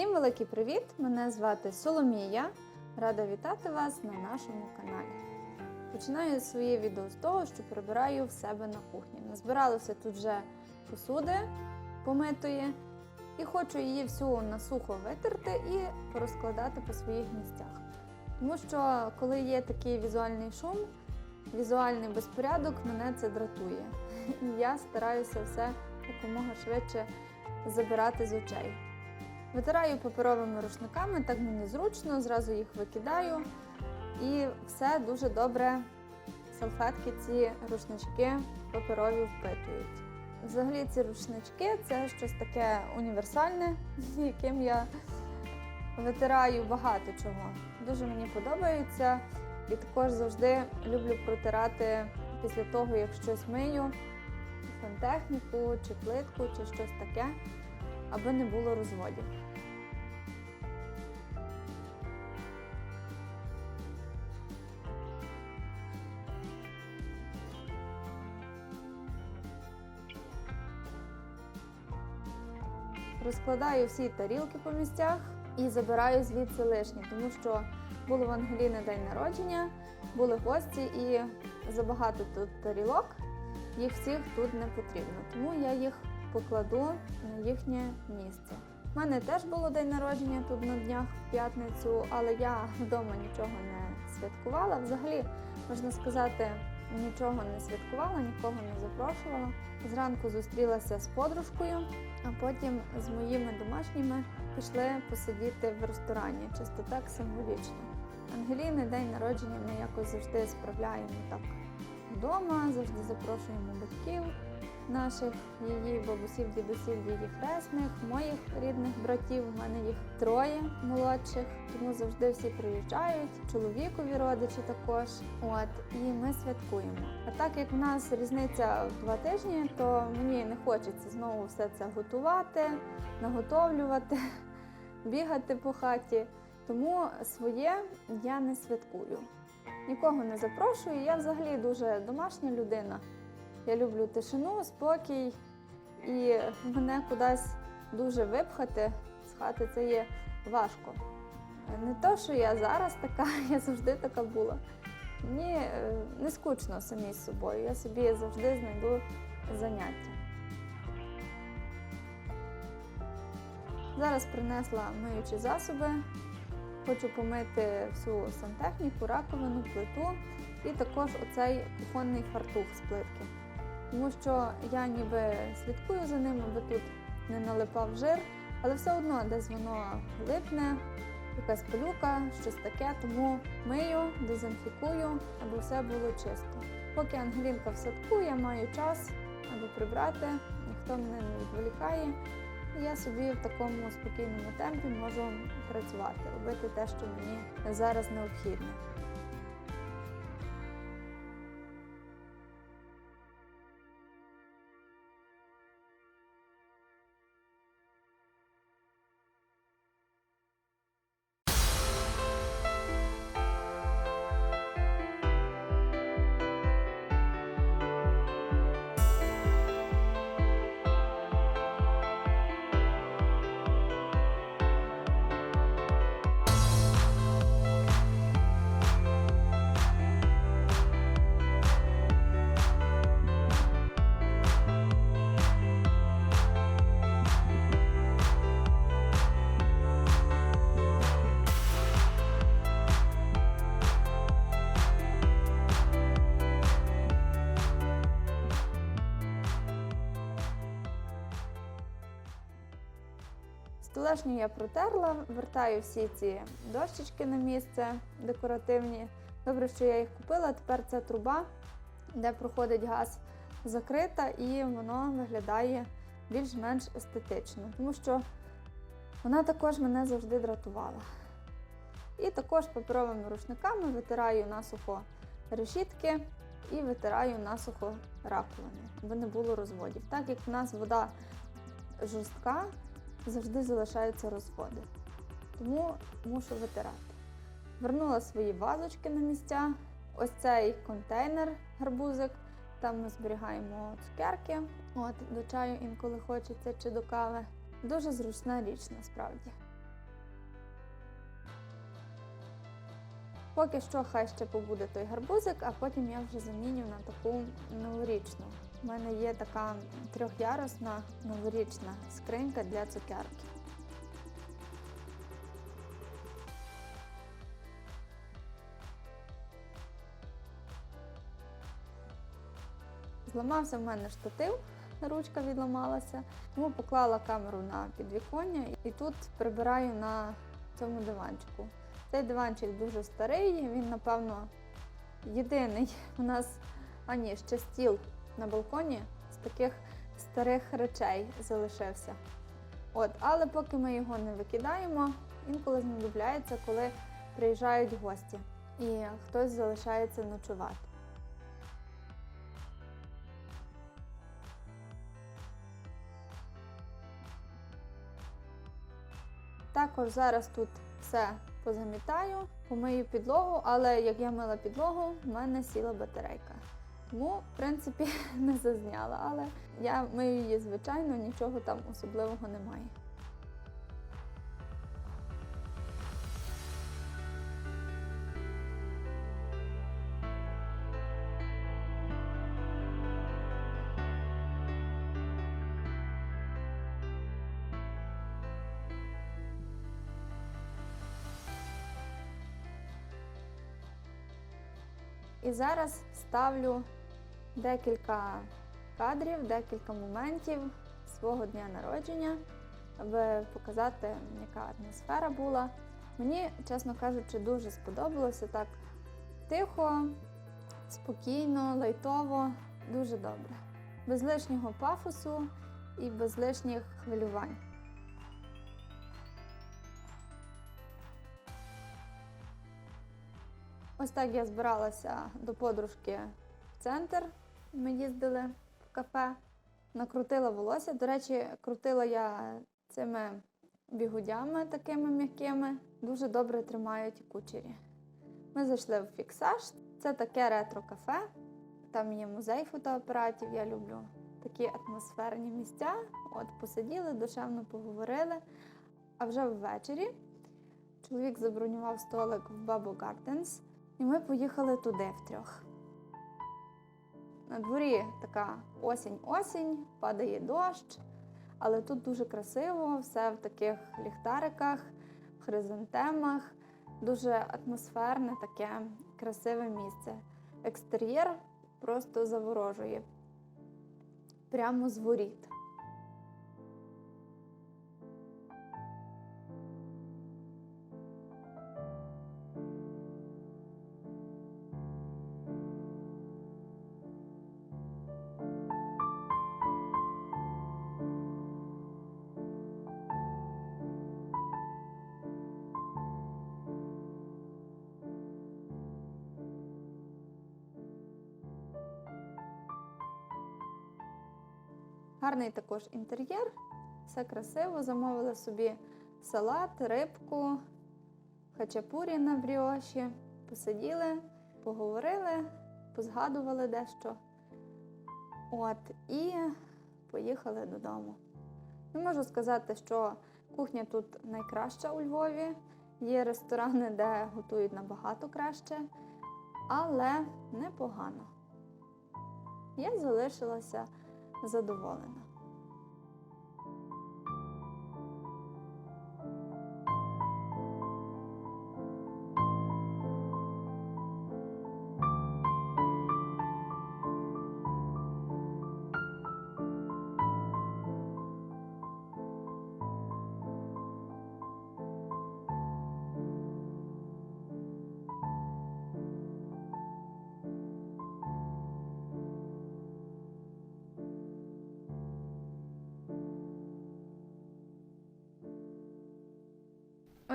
Всім великий привіт! Мене звати Соломія. Рада вітати вас на нашому каналі. Починаю своє відео з того, що прибираю в себе на кухні. Назбиралося тут вже посуди помитої, і хочу її всю на сухо витерти і порозкладати по своїх місцях. Тому що, коли є такий візуальний шум, візуальний безпорядок, мене це дратує. І я стараюся все якомога швидше забирати з очей. Витираю паперовими рушниками, так мені зручно, зразу їх викидаю. І все дуже добре. Салфетки ці рушнички паперові впитують. Взагалі ці рушнички це щось таке універсальне, яким я витираю багато чого. Дуже мені подобається. І також завжди люблю протирати після того, як щось мию, сантехніку чи плитку, чи щось таке, аби не було розводів. Розкладаю всі тарілки по місцях і забираю звідси лишні, тому що було в Ангеліни день народження, були гості і забагато тут тарілок, їх всіх тут не потрібно. Тому я їх покладу на їхнє місце. У мене теж було день народження тут на днях в п'ятницю, але я вдома нічого не святкувала. Взагалі, можна сказати, нічого не святкувала, нікого не запрошувала. Зранку зустрілася з подружкою, а потім з моїми домашніми пішли посидіти в ресторані, чисто так символічно. Ангеліни день народження ми якось завжди справляємо так вдома, завжди запрошуємо батьків наших, її бабусів, дідусів, її хресних, моїх рідних братів. У мене їх троє молодших, тому завжди всі приїжджають, чоловікові родичі також. От і ми святкуємо. А так як в нас різниця в два тижні, то мені не хочеться знову все це готувати, наготовлювати, бігати по хаті. Тому своє я не святкую. Нікого не запрошую. Я взагалі дуже домашня людина. Я люблю тишину, спокій, і мене кудись дуже випхати з хати це є важко. Не то, що я зараз така, я завжди така була. Мені е, не скучно самій з собою. Я собі завжди знайду заняття. Зараз принесла миючі засоби. Хочу помити всю сантехніку, раковину, плиту і також оцей кухонний фартух з плитки. Тому що я ніби слідкую за ним, аби тут не налипав жир, але все одно десь воно липне, якась пилюка, щось таке, тому мию, дезінфікую, аби все було чисто. Поки Ангелінка в садку, я маю час, аби прибрати, ніхто мене не відволікає. Я собі в такому спокійному темпі можу працювати, робити те, що мені зараз необхідно. Столешню я протерла, вертаю всі ці дощечки на місце декоративні. Добре, що я їх купила. Тепер ця труба, де проходить газ, закрита, і воно виглядає більш-менш естетично, тому що вона також мене завжди дратувала. І також паперовими рушниками витираю насухо решітки і витираю насухо раковини, аби не було розводів. Так як в нас вода жорстка, завжди залишаються розходи, Тому мушу витирати. Вернула свої вазочки на місця. Ось цей контейнер, гарбузик. Там ми зберігаємо цукерки. От, до чаю інколи хочеться чи до кави. Дуже зручна річ насправді. Поки що хай ще побуде той гарбузик, а потім я вже заміню на таку новорічну. У мене є така трьохярусна новорічна скринька для цукерки. Зламався в мене штатив, ручка відламалася, тому поклала камеру на підвіконня і тут прибираю на цьому диванчику. Цей диванчик дуже старий, він, напевно, єдиний у нас, а ні, ще стіл на балконі з таких старих речей залишився. От, але поки ми його не викидаємо, інколи знадобляється, коли приїжджають гості і хтось залишається ночувати. Також зараз тут все позамітаю, помию підлогу, але як я мила підлогу, в мене сіла батарейка. Тому, в принципі, не зазняла, але я мию її звичайно, нічого там особливого немає. І зараз ставлю декілька кадрів, декілька моментів свого дня народження, аби показати, яка атмосфера була. Мені, чесно кажучи, дуже сподобалося так тихо, спокійно, лайтово, дуже добре. Без лишнього пафосу і без лишніх хвилювань. Ось так я збиралася до подружки в центр. Ми їздили в кафе, накрутила волосся. До речі, крутила я цими бігудями такими м'якими, дуже добре тримають кучері. Ми зайшли в фіксаж. Це таке ретро-кафе. Там є музей фотоапаратів. Я люблю такі атмосферні місця. От посиділи, душевно поговорили. А вже ввечері чоловік забронював столик в Бабо Гарденс. І ми поїхали туди втрьох. На дворі така осінь-осінь, падає дощ, але тут дуже красиво, все в таких ліхтариках, хризантемах, дуже атмосферне, таке красиве місце. Екстер'єр просто заворожує. Прямо з воріт. Гарний також інтер'єр, все красиво. Замовили собі салат, рибку, хачапурі на бріоші. Посиділи, поговорили, позгадували дещо. От, і поїхали додому. Не можу сказати, що кухня тут найкраща у Львові. Є ресторани, де готують набагато краще, але непогано. Я залишилася задоволена.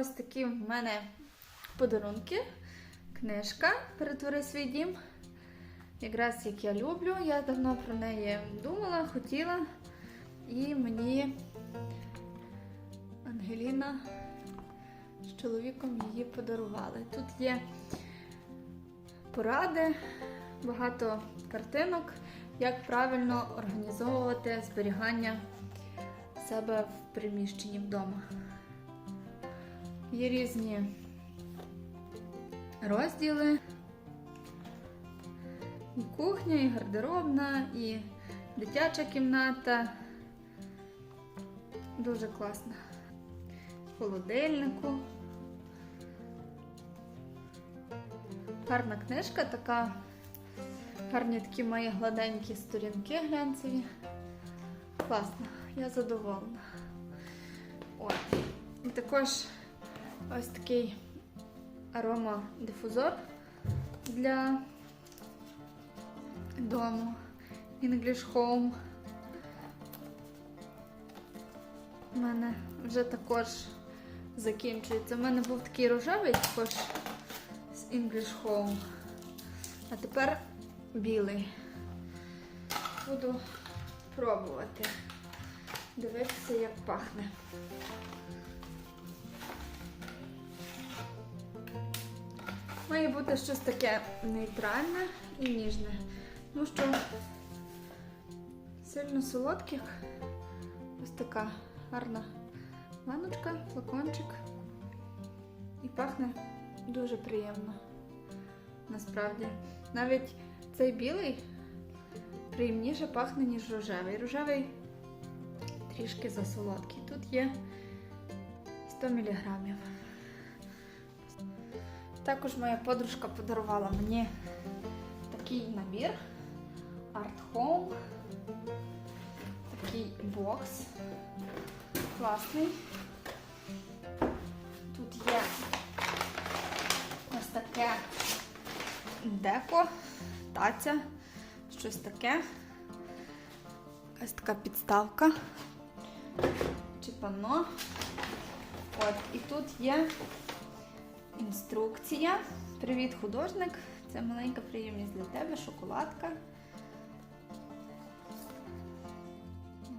Ось такі в мене подарунки. Книжка Перетвори свій дім. Якраз як я люблю. Я давно про неї думала, хотіла. І мені Ангеліна з чоловіком її подарували. Тут є поради, багато картинок, як правильно організовувати зберігання себе в приміщенні вдома. Є різні розділи. І кухня, і гардеробна, і дитяча кімната. Дуже класно. В холодильнику. Гарна книжка, така гарні такі мої гладенькі сторінки глянцеві. Класно, я задоволена. От. І також ось такий аромадифузор для дому. English Home. У мене вже також закінчується. У мене був такий рожевий також з English Home. А тепер білий. Буду пробувати. Дивитися, як пахне. Має бути щось таке нейтральне і ніжне. Ну що, сильно солодких. Ось така гарна ваночка, флакончик. І пахне дуже приємно. Насправді. Навіть цей білий приємніше пахне, ніж рожевий. Рожевий трішки засолодкий. Тут є 100 мг. Також моя подружка подарувала мені такий набір Art Home. Такий бокс. Класний. Тут є ось таке деко, таця, щось таке. Якась така підставка. Чи панно. От, і тут є інструкція. Привіт, художник! Це маленька приємність для тебе, шоколадка.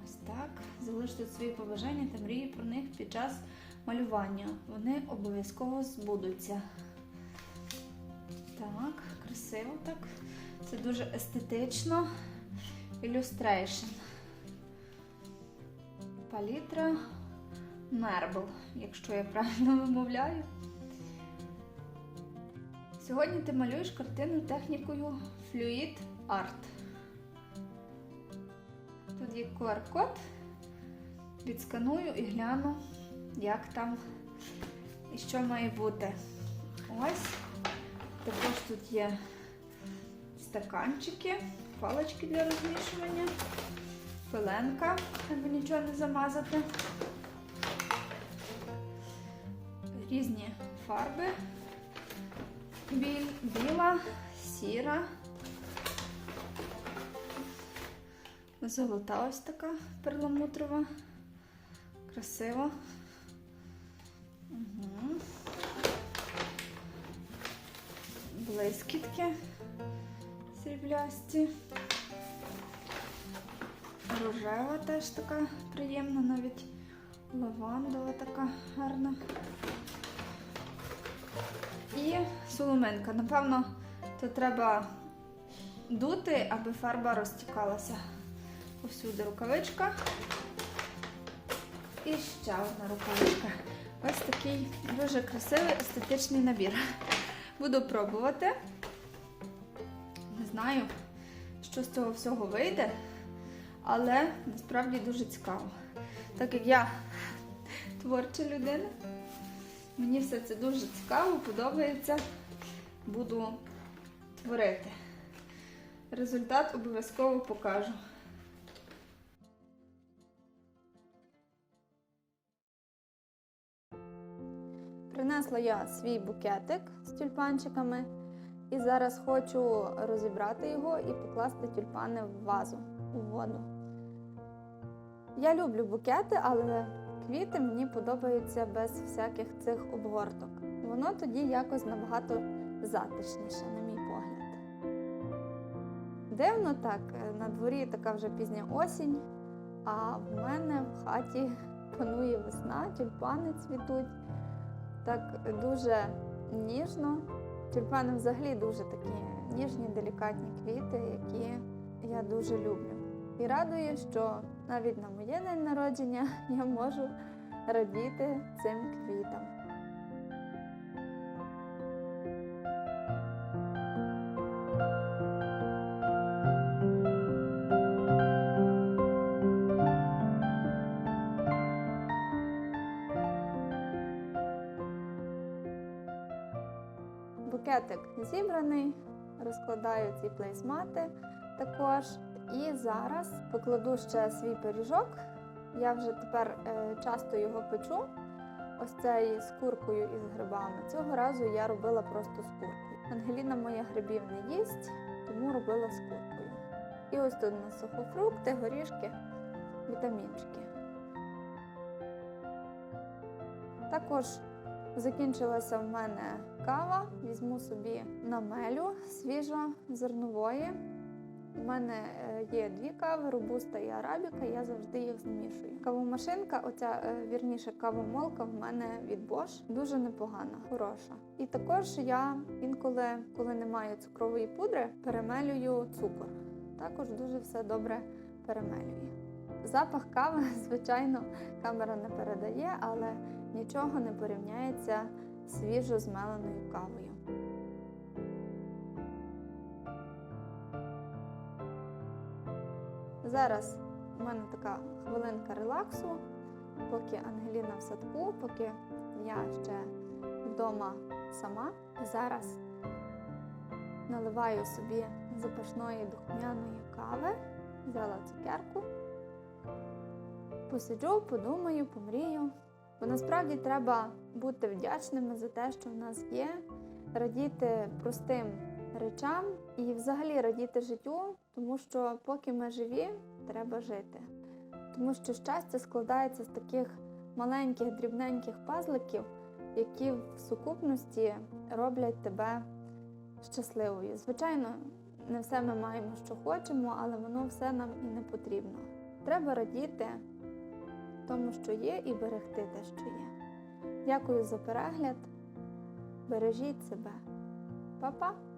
Ось так. Залиш тут свої побажання та мрії про них під час малювання. Вони обов'язково збудуться. Так, красиво так. Це дуже естетично. Illustration. Палітра Marble, якщо я правильно вимовляю. Сьогодні ти малюєш картину технікою Fluid Art. Тут є QR-код. Відсканую і гляну, як там і що має бути. Ось. Також тут є стаканчики, палички для розмішування, пеленка, аби нічого не замазати. Різні фарби. Біла, сіра. Золота ось така перламутрова. Красиво. Угу. Блискітки сріблясті. Рожева теж така приємна, навіть лавандова така гарна. І соломинка. Напевно, то треба дути, аби фарба розтікалася. Повсюди рукавичка. І ще одна рукавичка. Ось такий дуже красивий естетичний набір. Буду пробувати. Не знаю, що з цього всього вийде, але насправді дуже цікаво. Так як я творча людина, мені все це дуже цікаво, подобається. Буду творити. Результат обов'язково покажу. Принесла я свій букетик з тюльпанчиками і зараз хочу розібрати його і покласти тюльпани в вазу у воду. Я люблю букети, але квіти мені подобаються без всяких цих обгорток. Воно тоді якось набагато затишніше, на мій погляд. Дивно так, на дворі така вже пізня осінь, а в мене в хаті панує весна, тюльпани цвітуть. Так дуже ніжно. Тюльпани взагалі дуже такі ніжні, делікатні квіти, які я дуже люблю. І радує, що навіть на моє день народження я можу радіти цим квітам. Букетик зібраний, розкладаю ці плейсмати також. І зараз покладу ще свій пиріжок. Я вже тепер е, часто його печу. Ось цей з куркою і з грибами. Цього разу я робила просто з куркою. Ангеліна моя грибів не їсть, тому робила з куркою. І ось тут у нас сухофрукти, горішки, вітамінчики. Також закінчилася в мене кава. Візьму собі намелю свіжозернової. У мене е, є дві кави, робуста і арабіка, я завжди їх змішую. Кавомашинка, оця е, вірніше кавомолка в мене від Bosch, дуже непогана, хороша. І також я інколи, коли не маю цукрової пудри, перемелюю цукор. Також дуже все добре перемелюю. Запах кави, звичайно, камера не передає, але нічого не порівняється свіжо змеленою кавою. Зараз у мене така хвилинка релаксу, поки Ангеліна в садку, поки я ще вдома сама. Зараз наливаю собі запашної духмяної кави, взяла цукерку, посиджу, подумаю, помрію. Бо насправді треба бути вдячними за те, що в нас є, радіти простим речам і взагалі радіти життю, тому що поки ми живі, треба жити. Тому що щастя складається з таких маленьких дрібненьких пазликів, які в сукупності роблять тебе щасливою. Звичайно, не все ми маємо, що хочемо, але воно все нам і не потрібно. Треба радіти тому, що є, і берегти те, що є. Дякую за перегляд. Бережіть себе. Па-па!